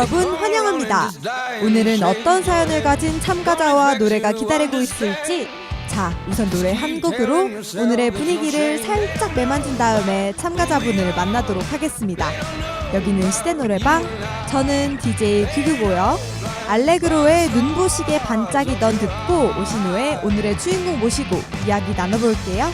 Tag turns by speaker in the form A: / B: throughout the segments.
A: 여러분 환영합니다. 오늘은 어떤 사연을 가진 참가자와 노래가 기다리고 있을지 자 우선 노래 한 곡으로 오늘의 분위기를 살짝 매만진 다음에 참가자분을 만나도록 하겠습니다. 여기는 시대 노래방 저는 DJ 규규고요. 알레그로의 눈부시게 반짝이던 듣고 오신 후에 오늘의 주인공 모시고 이야기 나눠볼게요.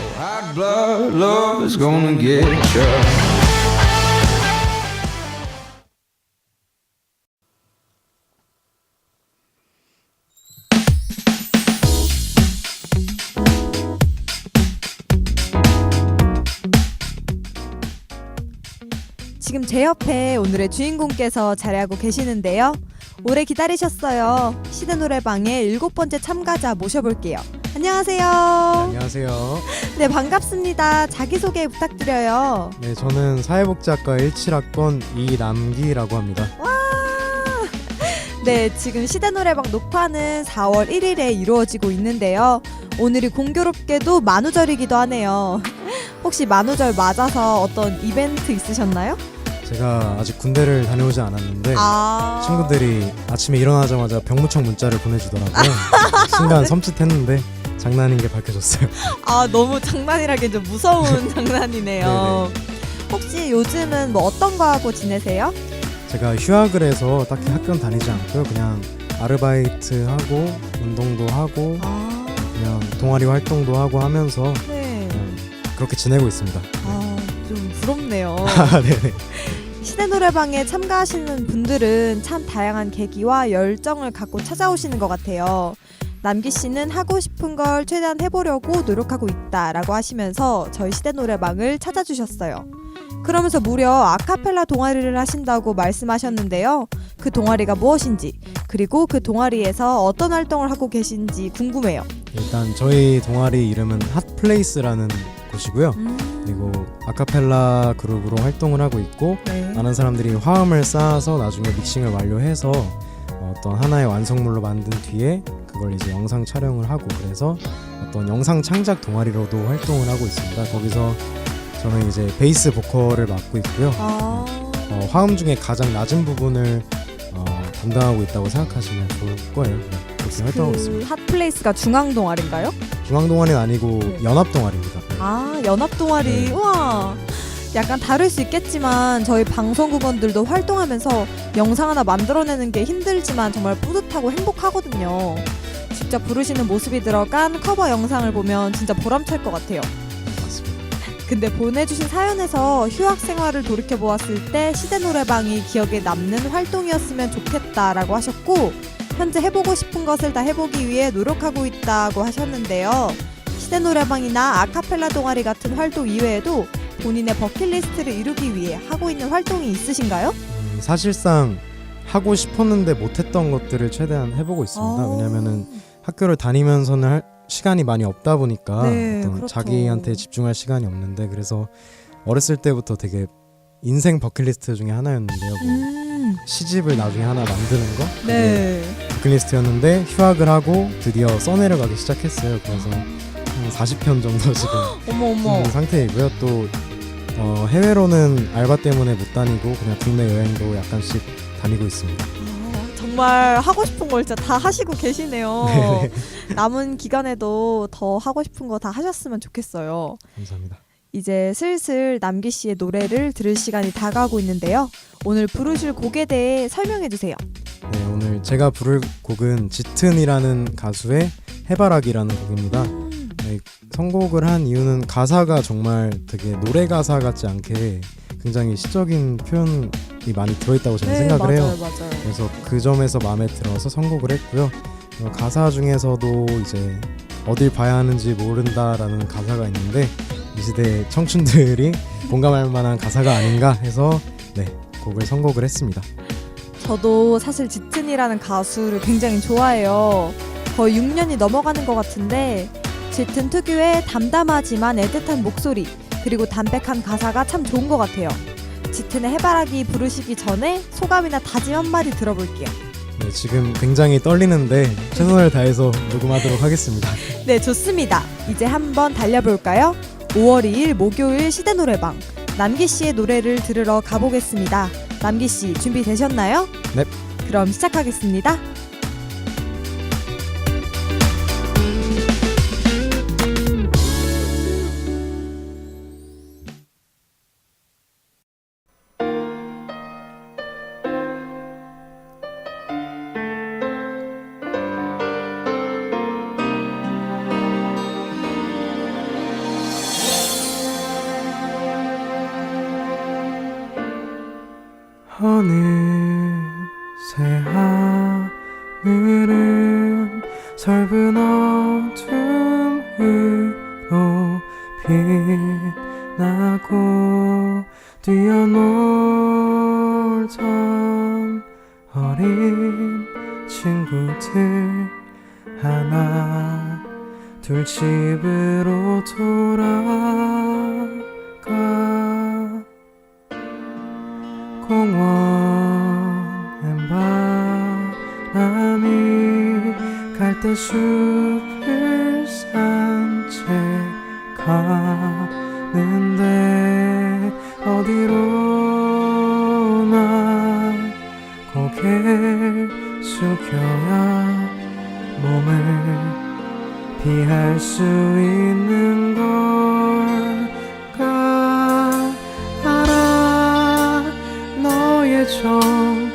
A: 지금 제 옆에 오늘의 주인공께서 자리하고 계시는데요. 오래 기다리셨어요. 시대 노래방의 일곱 번째 참가자 모셔볼게요. 안녕하세요.
B: 안녕하세요.
A: 네, 반갑습니다. 자기소개 부탁드려요.
B: 네, 저는 사회복지학과 17학번 이남기라고 합니다.
A: 네, 지금 시대 노래방 녹화는 4월 1일에 이루어지고 있는데요. 오늘이 공교롭게도 만우절이기도 하네요. 혹시 만우절 맞아서 어떤 이벤트 있으셨나요?
B: 제가 아직 군대를 다녀오지 않았는데
A: 아.
B: 친구들이 아침에 일어나자마자 병무청 문자를 보내주더라고요. 순간 섬찟했는데 장난인 게 밝혀졌어요.
A: 아 너무 장난이라기 좀 무서운 장난이네요. 혹시 요즘은 뭐 어떤 거 하고 지내세요?
B: 제가 휴학을 해서 딱히 학교는 다니지 않고요. 그냥 아르바이트 하고 운동도 하고
A: 아,
B: 그냥 동아리 활동도 하고 하면서
A: 네.
B: 그냥 그렇게 지내고 있습니다.
A: 아, 좀 부럽네요.
B: 아, 네네.
A: 시대 노래방에 참가하시는 분들은 참 다양한 계기와 열정을 갖고 찾아오시는 것 같아요. 남기 씨는 하고 싶은 걸 최대한 해보려고 노력하고 있다라고 하시면서 저희 시대 노래방을 찾아주셨어요. 그러면서 무려 아카펠라 동아리를 하신다고 말씀하셨는데요. 그 동아리가 무엇인지 그리고 그 동아리에서 어떤 활동을 하고 계신지 궁금해요.
B: 일단 저희 동아리 이름은 핫플레이스라는 곳이고요. 그리고 아카펠라 그룹으로 활동을 하고 있고
A: 네.
B: 많은 사람들이 화음을 쌓아서 나중에 믹싱을 완료해서 어떤 하나의 완성물로 만든 뒤에 그걸 이제 영상 촬영을 하고 그래서 어떤 영상 창작 동아리로도 활동을 하고 있습니다. 거기서 저는 이제 베이스 보컬을 맡고 있고요.
A: 아,
B: 어, 화음 중에 가장 낮은 부분을 어, 담당하고 있다고 생각하시면 좋을 거예요. 네, 그렇게 활동하고
A: 그
B: 있습니다.
A: 핫플레이스가 중앙 동아리인가요?
B: 중앙 동아리는 아니고 연합 동아리입니다.
A: 아 연합 동아리
B: 네.
A: 우와 약간 다를 수 있겠지만 저희 방송국원들도 활동하면서 영상 하나 만들어내는 게 힘들지만 정말 뿌듯하고 행복하거든요. 직접 부르시는 모습이 들어간 커버 영상을 보면 진짜 보람찰 것 같아요.
B: 맞습니다.
A: 근데 보내주신 사연에서 휴학 생활을 돌이켜 보았을 때 시대 노래방이 기억에 남는 활동이었으면 좋겠다라고 하셨고 현재 해보고 싶은 것을 다 해보기 위해 노력하고 있다고 하셨는데요. 시대 노래방이나 아카펠라 동아리 같은 활동 이외에도 본인의 버킷리스트를 이루기 위해 하고 있는 활동이 있으신가요?
B: 음, 사실상 하고 싶었는데 못했던 것들을 최대한 해보고 있습니다.
A: 아.
B: 왜냐면은 학교를 다니면서는 할 시간이 많이 없다 보니까
A: 네, 그렇죠.
B: 자기한테 집중할 시간이 없는데 그래서 어렸을 때부터 되게 인생 버킷리스트 중에 하나였는데요. 뭐
A: 음,
B: 시집을 나중에 하나 만드는 거
A: 네.
B: 버킷리스트였는데 휴학을 하고 드디어 써내려가기 시작했어요. 그래서 한 40편 정도 지금
A: 어머 어머.
B: 있는 상태이고요. 또 어, 해외로는 알바 때문에 못 다니고 그냥 국내 여행도 약간씩 다니고 있습니다.
A: 아, 정말 하고 싶은 걸 진짜 다 하시고 계시네요.
B: 네네.
A: 남은 기간에도 더 하고 싶은 거 다 하셨으면 좋겠어요.
B: 감사합니다.
A: 이제 슬슬 남기 씨의 노래를 들을 시간이 다가오고 있는데요. 오늘 부르실 곡에 대해 설명해 주세요.
B: 네, 오늘 제가 부를 곡은 짙은이라는 가수의 해바라기라는 곡입니다. 네, 선곡을 한 이유는 가사가 정말 되게 노래 가사 같지 않게 굉장히 시적인 표현이 많이 들어있다고 저는 생각을
A: 네, 맞아요,
B: 해요.
A: 맞아요.
B: 그래서 그 점에서 마음에 들어서 선곡을 했고요. 어, 가사 중에서도 이제 어딜 봐야 하는지 모른다라는 가사가 있는데 이 시대 청춘들이 공감할 만한 가사가 아닌가 해서 네 곡을 선곡을 했습니다.
A: 저도 사실 짙은이라는 가수를 굉장히 좋아해요. 거의 6년이 넘어가는 것 같은데 짙은 특유의 담담하지만 애틋한 목소리 그리고 담백한 가사가 참 좋은 것 같아요. 짙은의 해바라기 부르시기 전에 소감이나 다짐 한마디 들어볼게요.
B: 네, 지금 굉장히 떨리는데 최선을 다해서 녹음하도록 하겠습니다.
A: 네, 좋습니다. 이제 한번 달려볼까요? 5월 2일 목요일 시대 노래방. 남기 씨의 노래를 들으러 가보겠습니다. 남기 씨 준비되셨나요?
B: 네.
A: 그럼 시작하겠습니다.
B: 어느새 하늘은 설분 어둠으로 빛나고 뛰어놀던 어린 친구들 하나 둘 집으로 돌아 갈대숲을 산책하는데 어디로나 고개 숙여야 몸을 피할 수 있는 걸까? 알아 너의 정원에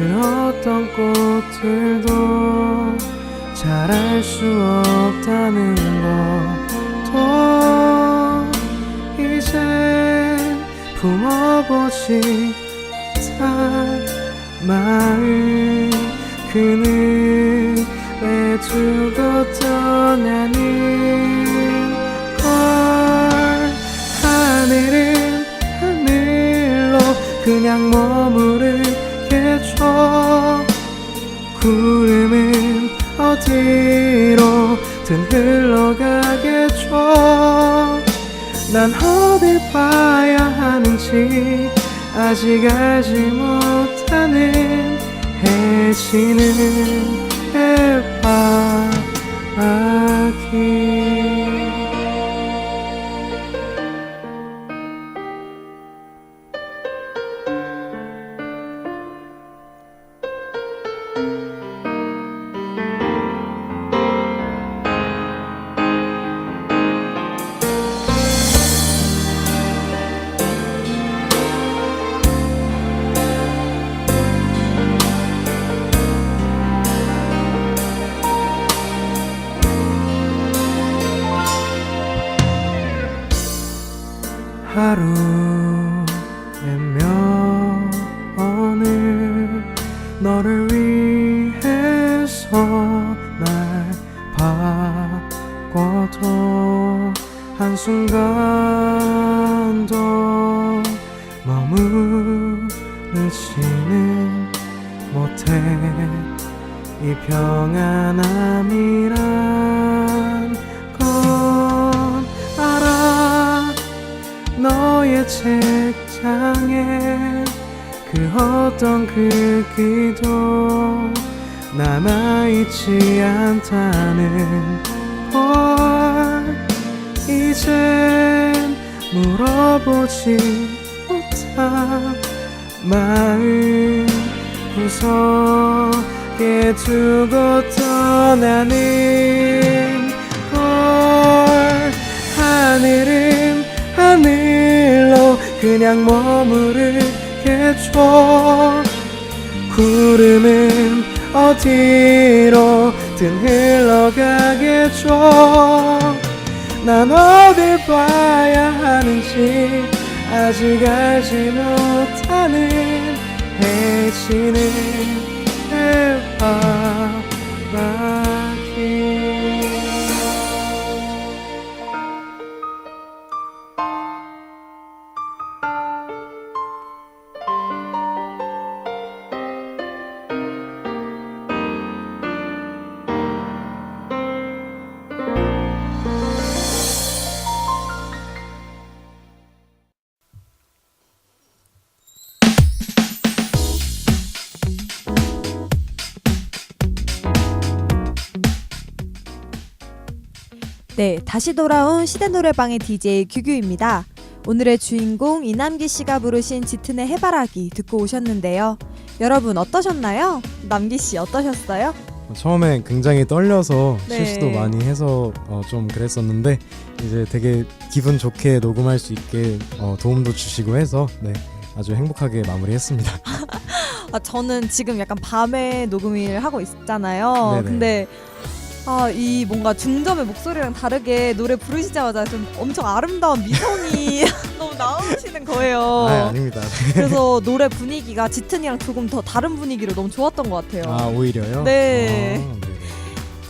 B: 그 어떤 꽃들도 잘할 수 없다는 것도 이제 품어보지 못한 마음 그는 왜 두고 떠나는 걸. 하늘은 하늘로 그냥 머무르겠죠 구름은 어디로든 흘러가겠죠 난 어딜 봐야 하는지 아직 알지 못하는 해지는 해바라기 하루에 면을 너를 순간도 머무르지는 못해. 이 평안함이란 건 알아. 너의 책장에 그 어떤 글귀도 남아있지 않다는 걸 이젠 물어보지 못한 마음 구석에 두고 떠나는 걸 하늘은 하늘로 그냥 머무르겠죠 구름은 어디로든 흘러가겠죠 난 어딜 봐야 하는지 아직 알지 못하는 해지는 해바라
A: 네, 다시 돌아온 시대 노래방의 DJ 규규입니다. 오늘의 주인공 이남기 씨가 부르신 짙은의 해바라기 듣고 오셨는데요. 여러분 어떠셨나요? 남기 씨 어떠셨어요?
B: 처음에 굉장히 떨려서
A: 네.
B: 실수도 많이 해서 어, 좀 그랬었는데 이제 되게 기분 좋게 녹음할 수 있게 어, 도움도 주시고 해서 네, 아주 행복하게 마무리했습니다.
A: 아, 저는 지금 약간 밤에 녹음을 하고 있잖아요.
B: 네네.
A: 근데 아, 이 뭔가 중점의 목소리랑 다르게 노래 부르시자마자 좀 엄청 아름다운 미성이 너무 나오시는 거예요.
B: 아, 아닙니다.
A: 그래서 노래 분위기가 짙은이랑 조금 더 다른 분위기로 너무 좋았던 것 같아요.
B: 아 오히려요?
A: 네.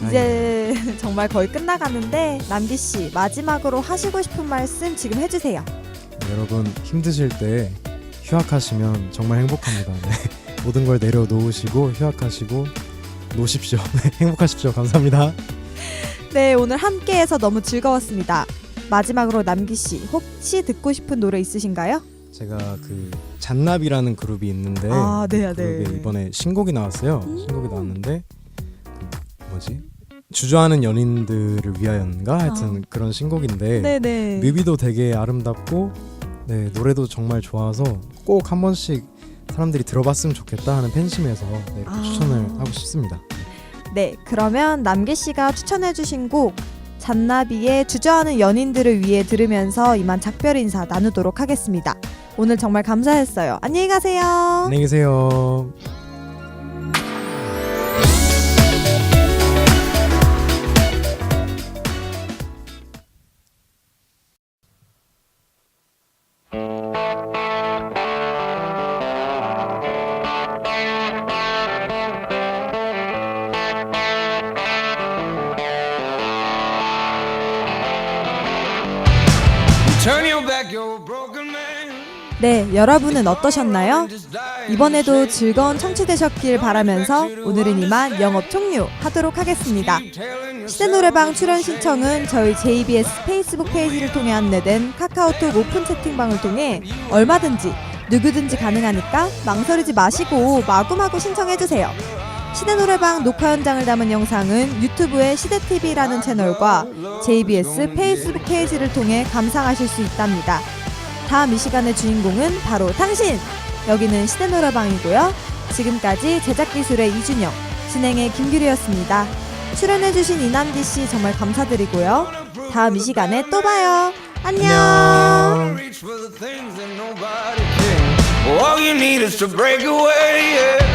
B: 아, 네네.
A: 이제 정말 거의 끝나가는데 남기 씨 마지막으로 하시고 싶은 말씀 지금 해주세요.
B: 네, 여러분 힘드실 때 휴학하시면 정말 행복합니다. 네. 모든 걸 내려놓으시고 휴학하시고 노십시오. 네, 행복하십시오. 감사합니다.
A: 네 오늘 함께해서 너무 즐거웠습니다. 마지막으로 남기 씨 혹시 듣고 싶은 노래 있으신가요?
B: 제가 그 잔나비라는 그룹이 있는데
A: 아, 네,
B: 그
A: 네.
B: 그룹에 이번에 신곡이 나왔어요.
A: 음.
B: 신곡이 나왔는데 그 뭐지? 주저하는 연인들을 위하여인가 하여튼 그런 신곡인데
A: 아. 네네.
B: 뮤비도 되게 아름답고 네, 노래도 정말 좋아서 꼭 한 번씩 사람들이 들어봤으면 좋겠다 하는 팬심에서 네, 이렇게
A: 아.
B: 추천을 하고 싶습니다.
A: 네 그러면 남기 씨가 추천해주신 곡 잔나비의 주저하는 연인들을 위해 들으면서 이만 작별 인사 나누도록 하겠습니다. 오늘 정말 감사했어요. 안녕히 가세요.
B: 안녕히 계세요.
A: 네 여러분은 어떠셨나요? 이번에도 즐거운 청취 되셨길 바라면서 오늘은 이만 영업 종료 하도록 하겠습니다. 시대 노래방 출연 신청은 저희 JBS 페이스북 페이지를 통해 안내된 카카오톡 오픈 채팅방을 통해 얼마든지 누구든지 가능하니까 망설이지 마시고 마구마구 신청해 주세요. 시대 노래방 녹화 현장을 담은 영상은 유튜브의 시대 TV라는 채널과 JBS 페이스북 페이지를 통해 감상하실 수 있답니다. 다음 이 시간의 주인공은 바로 당신! 여기는 시대 노래방이고요. 지금까지 제작 기술의 이준영, 진행의 김규리였습니다. 출연해주신 이남기 씨 정말 감사드리고요. 다음 이 시간에 또 봐요. 안녕.
C: All you need is to break away. Yeah.